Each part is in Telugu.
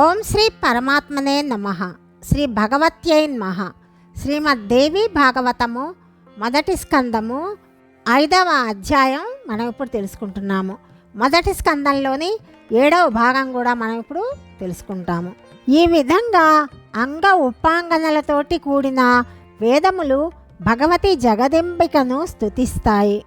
ఓం శ్రీ పరమాత్మనే నమ. శ్రీ భగవత్యై నమ. శ్రీమద్దేవి భాగవతము మొదటి స్కందము ఐదవ అధ్యాయం మనం ఇప్పుడు తెలుసుకుంటున్నాము. మొదటి స్కందంలోని ఏడవ భాగం కూడా మనం ఇప్పుడు తెలుసుకుంటాము. ఈ విధంగా అంగ ఉపాంగనలతోటి కూడిన వేదములు భగవతి జగదింబికను స్థుతిస్తాయి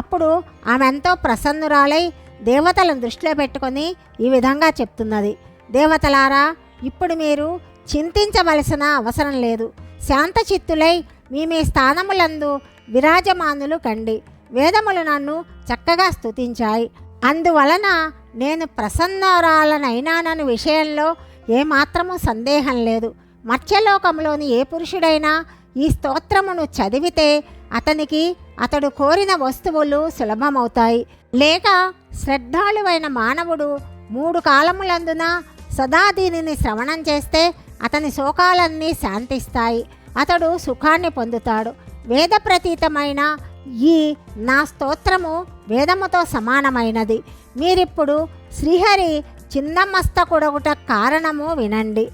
అప్పుడు ఆమె ఎంతో ప్రసన్నురాలై దేవతలను దృష్టిలో పెట్టుకొని ఈ విధంగా చెప్తున్నది. దేవతలారా ఇప్పుడు మీరు చింతించవలసిన అవసరం లేదు. శాంతచిత్తులై మీ మీ స్థానములందు విరాజమానులు కండి. వేదములు నన్ను చక్కగా స్తుతించాయి. అందువలన నేను ప్రసన్నరాలనైనానని విషయంలో ఏమాత్రము సందేహం లేదు. మత్స్యలోకంలోని ఏ పురుషుడైనా ఈ స్తోత్రమును చదివితే అతనికి అతడు కోరిన వస్తువులు సులభమవుతాయి. లేక శ్రద్ధాళువైన మానవుడు మూడు కాలములందున సదా దీనిని శ్రవణం చేస్తే అతని శోకాలన్నీ శాంతిస్తాయి. అతడు సుఖాన్ని పొందుతాడు. వేద ప్రతీతమైన ఈ నా స్తోత్రము వేదముతో సమానమైనది. మీరిప్పుడు శ్రీహరి చిన్నమస్తకుడగుట కారణము వినండి.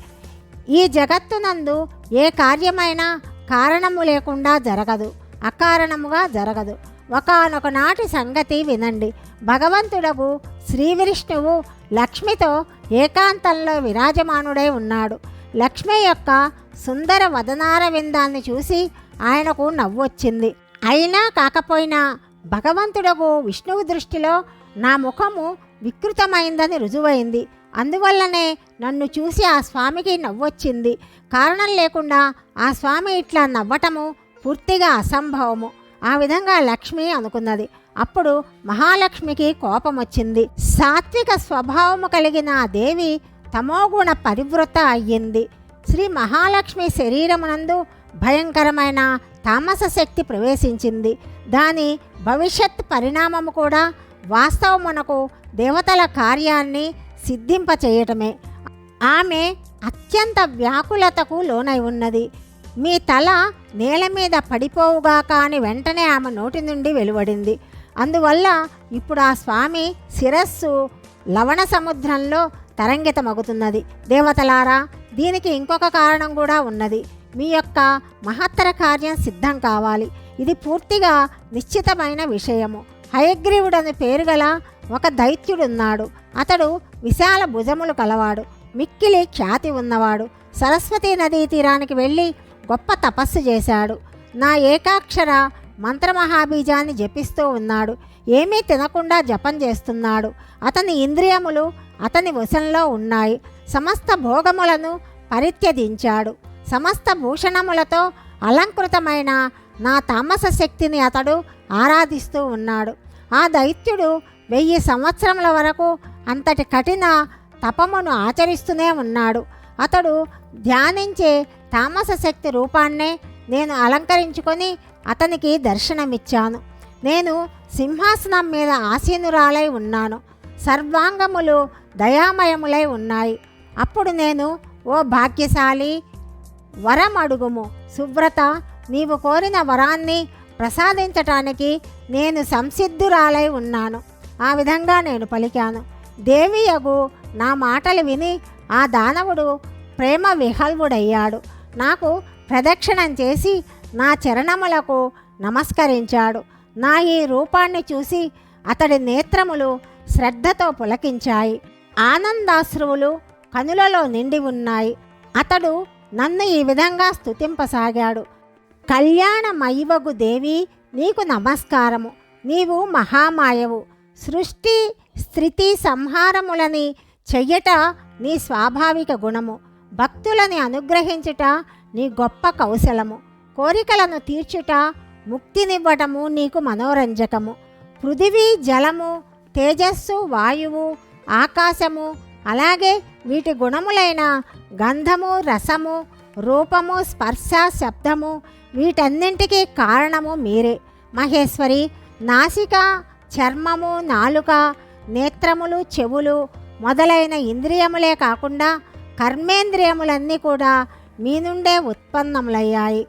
ఈ జగత్తునందు ఏ కార్యమైనా కారణము లేకుండా జరగదు. అకారణముగా జరగదు. ఒకనొక నాటి సంగతి వినండి. భగవంతుడగు శ్రీ విష్ణువు లక్ష్మితో ఏకాంతంలో విరాజమానుడై ఉన్నాడు. లక్ష్మి యొక్క సుందర వదనార విందాన్ని చూసి ఆయనకు నవ్వొచ్చింది. అయినా కాకపోయినా భగవంతుడకు విష్ణువు దృష్టిలో నా ముఖము వికృతమైందని రుజువైంది. అందువల్లనే నన్ను చూసి ఆ స్వామికి నవ్వొచ్చింది. కారణం లేకుండా ఆ స్వామి ఇట్లా నవ్వటము పూర్తిగా అసంభవము. ఆ విధంగా లక్ష్మి అనుకున్నది. అప్పుడు మహాలక్ష్మికి కోపం వచ్చింది సాత్విక స్వభావము కలిగిన ఆ దేవి తమోగుణ పరివృత అయ్యింది. శ్రీ మహాలక్ష్మి శరీరమునందు భయంకరమైన తామస శక్తి ప్రవేశించింది. దాని భవిష్యత్ పరిణామము కూడా వాస్తవమునకు దేవతల కార్యాన్ని సిద్ధింపచేయటమే. ఆమె అత్యంత వ్యాకులతకు లోనై ఉన్నది. మీ తల నేల మీద పడిపోవుగాక అని వెంటనే ఆమె నోటి నుండి వెలువడింది. అందువల్ల ఇప్పుడు ఆ స్వామి శిరస్సు లవణ సముద్రంలో తరంగితమగుతున్నది. దేవతలారా దీనికి ఇంకొక కారణం కూడా ఉన్నది. మీ యొక్క మహత్తర కార్యం సిద్ధం కావాలి. ఇది పూర్తిగా నిశ్చితమైన విషయము. హయగ్రీవుడని పేరు గల ఒక దైత్యుడున్నాడు. అతడు విశాల భుజములు కలవాడు. మిక్కిలి ఖ్యాతి ఉన్నవాడు. సరస్వతీ నదీ తీరానికి వెళ్ళి గొప్ప తపస్సు చేశాడు. నా ఏకాక్షర మంత్రమహాబీజాన్ని జపిస్తూ ఉన్నాడు. ఏమీ తినకుండా జపం చేస్తున్నాడు. అతని ఇంద్రియములు అతని వశంలో ఉన్నాయి. సమస్త భోగములను పరిత్యజించాడు. సమస్త భూషణములతో అలంకృతమైన నా తామస శక్తిని అతడు ఆరాధిస్తూ ఉన్నాడు. ఆ దైత్యుడు వెయ్యి సంవత్సరముల వరకు అంతటి కఠిన తపమును ఆచరిస్తూనే ఉన్నాడు. అతడు ధ్యానించే తామస శక్తి రూపాన్నే నేను అలంకరించుకొని అతనికి దర్శనమిచ్చాను. నేను సింహాసనం మీద ఆసీనురాలై ఉన్నాను. సర్వాంగములు దయామయములై ఉన్నాయి. అప్పుడు నేను ఓ భాగ్యశాలి వరం అడుగుము. సువ్రత నీవు కోరిన వరాన్ని ప్రసాదించటానికి నేను సంసిద్ధురాలై ఉన్నాను. ఆ విధంగా నేను పలికాను. దేవియగు నా మాటలు విని ఆ దానవుడు ప్రేమ విహల్వుడయ్యాడు. నాకు ప్రదక్షిణం చేసి నా చరణములకు నమస్కరించాడు. నా ఈ రూపాన్ని చూసి అతడి నేత్రములు శ్రద్ధతో పులకించాయి. ఆనందాశ్రువులు కనులలో నిండి ఉన్నాయి. అతడు నన్ను ఈ విధంగా స్తుతింపసాగాడు. కళ్యాణమయివగు దేవి నీకు నమస్కారము. నీవు మహామాయవు. సృష్టి స్థితి సంహారములని చెయ్యట నీ స్వాభావిక గుణము. భక్తులని అనుగ్రహించుట నీ గొప్ప కౌశలము. కోరికలను తీర్చుట ముక్తినివ్వటము నీకు మనోరంజకము. పృథివీ జలము తేజస్సు వాయువు ఆకాశము అలాగే వీటి గుణములైన గంధము రసము రూపము స్పర్శ శబ్దము వీటన్నింటికీ కారణము మీరే. మహేశ్వరి నాసిక చర్మము నాలుక నేత్రములు చెవులు మొదలైన ఇంద్రియములే కాకుండా కర్మేంద్రియములన్నీ కూడా మీ నుండే ఉత్పన్నములయ్యాయి.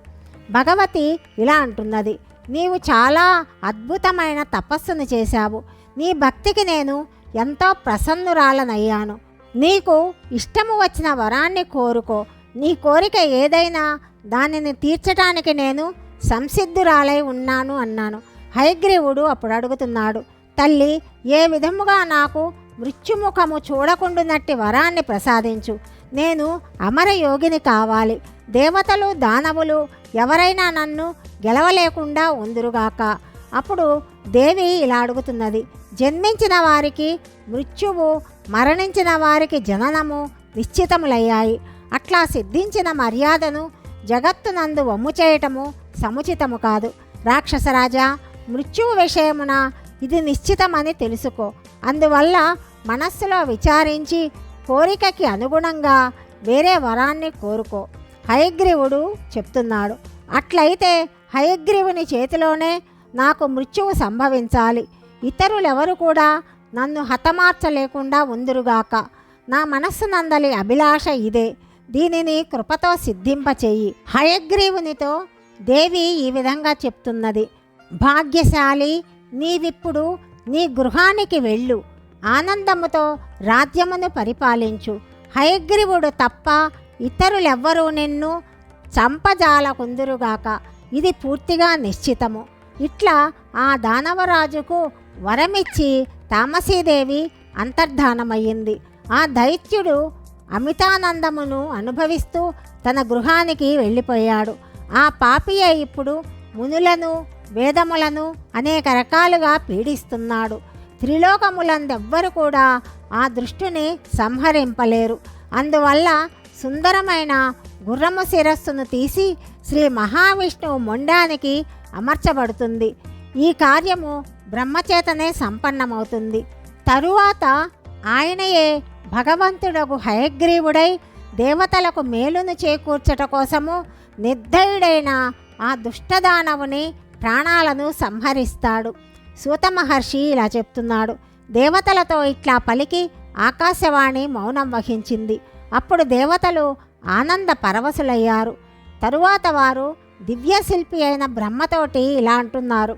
భగవతి ఇలా అంటున్నది నీవు చాలా అద్భుతమైన తపస్సును చేశావు. నీ భక్తికి నేను ఎంతో ప్రసన్నురాలనయ్యాను. నీకు ఇష్టము వచ్చిన వరాన్ని కోరుకో. నీ కోరిక ఏదైనా దానిని తీర్చడానికి నేను సంసిద్ధురాలై ఉన్నాను అన్నాను. హయగ్రీవుడు అప్పుడు అడుగుతున్నాడు తల్లి ఏ విధముగా నాకు మృత్యుముఖము చూడకుండునట్టి వరాన్ని ప్రసాదించు. నేను అమరయోగిని కావాలి. దేవతలు దానవులు ఎవరైనా నన్ను గెలవలేకుండా ఉందురుగాక. అప్పుడు దేవి ఇలా అడుగుతున్నది. జన్మించిన వారికి మృత్యువు మరణించిన వారికి జననము నిశ్చితములయ్యాయి. అట్లా సిద్ధించిన మర్యాదను జగత్తునందు వమ్ము చేయటము సముచితము కాదు. రాక్షసరాజా మృత్యువు విషయమున ఇది నిశ్చితమని తెలుసుకో. అందువల్ల మనస్సులో విచారించి కోరికకి అనుగుణంగా వేరే వరాన్ని కోరుకో. హయగ్రీవుడు చెప్తున్నాడు. అట్లయితే హయగ్రీవుని చేతిలోనే నాకు మృత్యువు సంభవించాలి. ఇతరులెవరు కూడా నన్ను హతమార్చలేకుండా ఉందురుగాక. నా మనస్సు నందలి అభిలాష ఇదే. దీనిని కృపతో సిద్ధింపచేయి. హయగ్రీవునితో దేవి ఈ విధంగా చెప్తున్నది. భాగ్యశాలి నీవిప్పుడు నీ గృహానికి వెళ్ళు. ఆనందముతో రాజ్యమును పరిపాలించు. హయగ్రీవుడు తప్ప ఇతరులెవ్వరూ నిన్ను చంపజాలకుందురుగాక. ఇది పూర్తిగా నిశ్చితము. ఇట్లా ఆ దానవరాజుకు వరమిచ్చి తామసీదేవి అంతర్ధానమయ్యింది. ఆ దైత్యుడు అమితానందమును అనుభవిస్తూ తన గృహానికి వెళ్ళిపోయాడు. ఆ పాపియే ఇప్పుడు మునులను వేదములను అనేక రకాలుగా పీడిస్తున్నాడు. త్రిలోకములందెవ్వరు కూడా ఆ దృష్టిని సంహరింపలేరు. అందువల్ల సుందరమైన గుర్రము శిరస్సును తీసి శ్రీ మహావిష్ణువు మొండానికి అమర్చబడుతుంది. ఈ కార్యము బ్రహ్మచేతనే సంపన్నమవుతుంది. తరువాత ఆయనయే భగవంతుడకు హయగ్రీవుడై దేవతలకు మేలును చేకూర్చట కోసము నిర్దయుడైన ఆ దుష్టదానవుని ప్రాణాలను సంహరిస్తాడు. సూత మహర్షి ఇలా చెప్తున్నాడు. దేవతలతో ఇట్లా పలికి ఆకాశవాణి మౌనం వహించింది. అప్పుడు దేవతలు ఆనంద పరవశులయ్యారు. తరువాత వారు దివ్యశిల్పి అయిన బ్రహ్మతోటి ఇలా అంటున్నారు.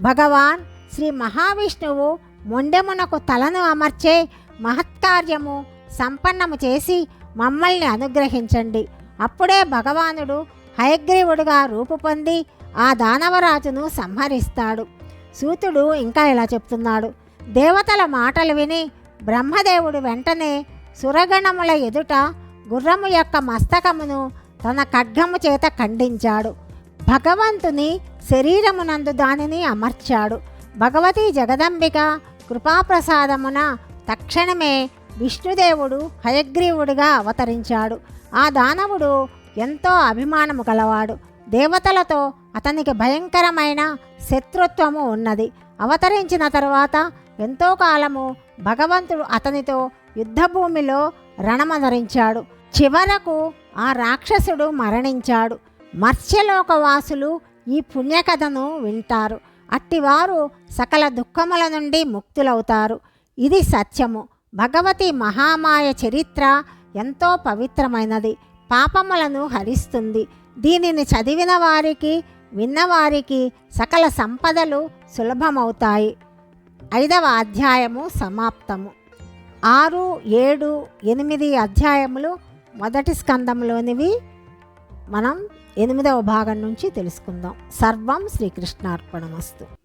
భగవాన్ శ్రీ మహావిష్ణువు మొండెమునకు తలను అమర్చే మహత్కార్యము సంపన్నము చేసి మమ్మల్ని అనుగ్రహించండి. అప్పుడే భగవానుడు హయగ్రీవుడుగా రూపు పొంది ఆ దానవరాజును సంహరిస్తాడు. సూతుడు ఇంకా ఇలా చెప్తున్నాడు. దేవతల మాటలు విని బ్రహ్మదేవుడు వెంటనే సురగణముల ఎదుట గుర్రము యొక్క మస్తకమును తన ఖడ్గము చేత ఖండించాడు. భగవంతుని శరీరమునందు దానిని అమర్చాడు. భగవతి జగదంబిక కృపాప్రసాదమున తక్షణమే విష్ణుదేవుడు హయగ్రీవుడిగా అవతరించాడు. ఆ దానవుడు ఎంతో అభిమానము గలవాడు. దేవతలతో అతనికి భయంకరమైన శత్రుత్వము ఉన్నది. అవతరించిన తరువాత ఎంతో కాలము భగవంతుడు అతనితో యుద్ధభూమిలో రణమధరించాడు. చివరకు ఆ రాక్షసుడు మరణించాడు. మత్స్యలోకవాసులు ఈ పుణ్యకథను వింటారు. అట్టివారు సకల దుఃఖముల నుండి ముక్తులవుతారు. ఇది సత్యము. భగవతి మహామాయ చరిత్ర ఎంతో పవిత్రమైనది. పాపములను హరిస్తుంది. దీనిని చదివిన వారికి విన్నవారికి సకల సంపదలు సులభమవుతాయి. ఐదవ అధ్యాయము సమాప్తము. ఆరు ఏడు ఎనిమిది అధ్యాయములు మొదటి స్కందంలోనివి మనం ఎనిమిదవ భాగం నుంచి తెలుసుకుందాం. సర్వం శ్రీకృష్ణార్పణమస్తు.